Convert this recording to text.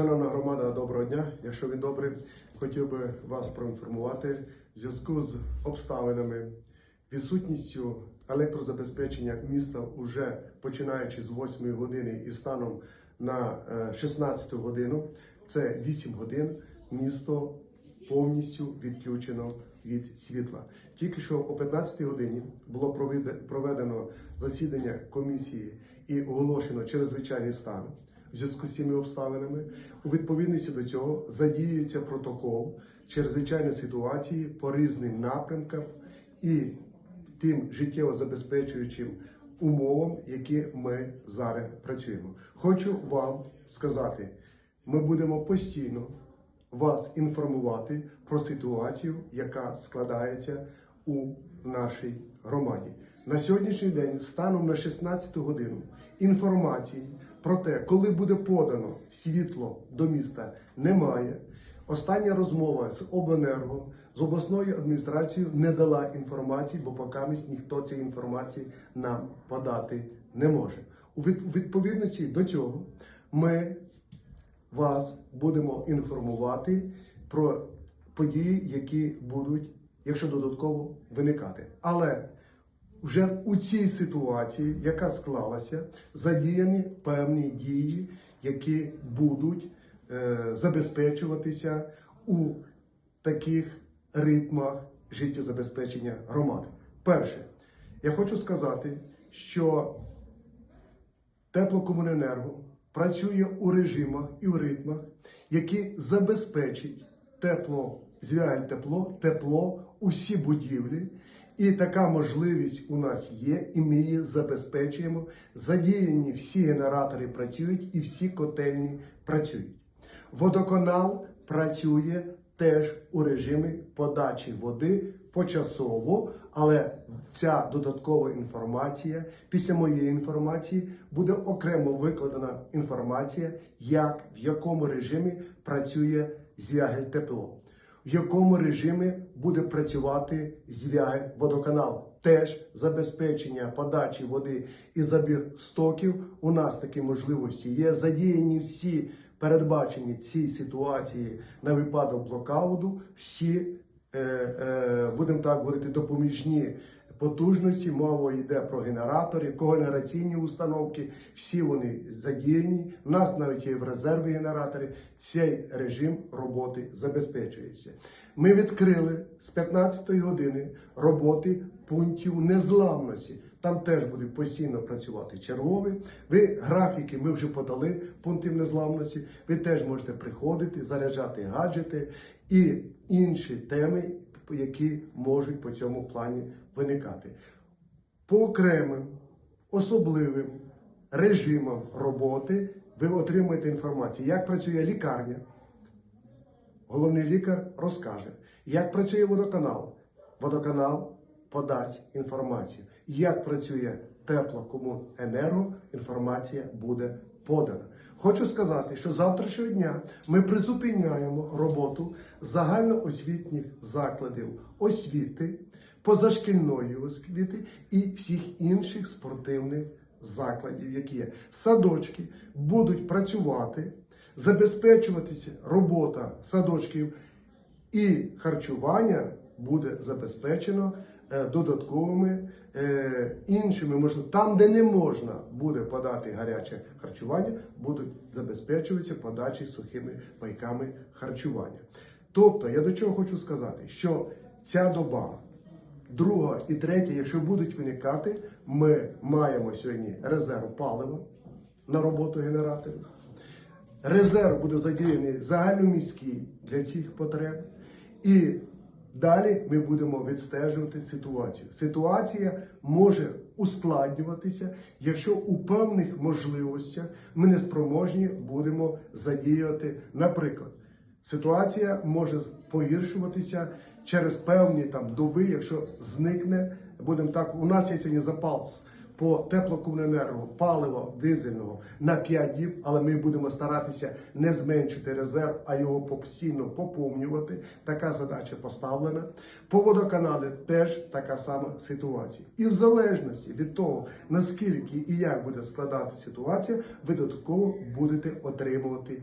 Шановна громада, доброго дня. Якщо ви добрі, хотів би вас проінформувати в зв'язку з обставинами, відсутністю електрозабезпечення міста уже починаючи з 8 години і станом на е, 16 годину, це 8 годин, місто повністю відключено від світла. Тільки що о 15 годині було проведе- проведено засідання комісії і оголошено чрезвичайний стан в зв'язку з цими обставинами. У відповідності до цього задіюється протокол чрезвичайної ситуації по різним напрямкам і тим життєво забезпечуючим умовам, які ми зараз працюємо. Хочу вам сказати, ми будемо постійно вас інформувати про ситуацію, яка складається у нашій громаді. На сьогоднішній день, станом на 16 годину, інформації про те, коли буде подано світло до міста, немає. Остання розмова з обленерго з обласною адміністрацією не дала інформації, бо поки ніхто цієї інформації нам подати не може. У відповідності до цього ми вас будемо інформувати про події, які будуть, якщо додатково виникати. Але вже у цій ситуації, яка склалася, задіяні певні дії, які будуть е, забезпечуватися у таких ритмах життєзабезпечення громади. Перше, я хочу сказати, що Теплокомуненерго працює у режимах і в ритмах, які забезпечать тепло, звягель тепло, тепло усі будівлі. І така можливість у нас є, і ми її забезпечуємо. Задіяні всі генератори працюють і всі котельні працюють. Водоканал працює теж у режимі подачі води почасово, але ця додаткова інформація після моєї інформації буде окремо викладена інформація, як в якому режимі працює звягель тепло, в якому режимі буде працювати звягель водоканал. Теж забезпечення подачі води і забір стоків. У нас такі можливості є. Задіяні всі передбачені цій ситуації на випадок блокауду. Всі, е, е, будемо так говорити, допоміжні потужності. Мова йде про генератори, когенераційні установки. Всі вони задіяні. У нас навіть є в резерві генератори. Цей режим роботи забезпечується. Ми відкрили з 15-ї години роботи пунктів незламності. Там теж буде постійно працювати черговий. Ви графіки ми вже подали пунктів незламності. Ви теж можете приходити, заряджати гаджети і інші теми, які можуть по цьому плані виникати. По окремим особливим режимам роботи ви отримуєте інформацію, як працює лікарня. Головний лікар розкаже, як працює водоканал. Водоканал подасть інформацію. Як працює теплокомуненерго, інформація буде подана. Хочу сказати, що завтрашнього дня ми призупиняємо роботу загальноосвітніх закладів освіти, позашкільної освіти і всіх інших спортивних закладів, які є. Садочки будуть працювати, забезпечуватися робота садочків і харчування буде забезпечено додатковими е, іншими можливо, там, де не можна буде подати гаряче харчування, будуть забезпечуватися подачі сухими пайками харчування. Тобто, я до чого хочу сказати, що ця доба, друга і третя, якщо будуть виникати, ми маємо сьогодні резерв палива на роботу генераторів. Резерв буде задіяний загальноміський для цих потреб. І далі ми будемо відстежувати ситуацію. Ситуація може ускладнюватися, якщо у певних можливостях ми не спроможні будемо задіяти, наприклад, ситуація може погіршуватися через певні там доби, якщо зникне, будемо так, у нас є сьогодні запас по теплокомуненерго, палива дизельного на 5 діб, але ми будемо старатися не зменшити резерв, а його постійно поповнювати. Така задача поставлена. По водоканалі теж така сама ситуація. І в залежності від того, наскільки і як буде складати ситуація, ви додатково будете отримувати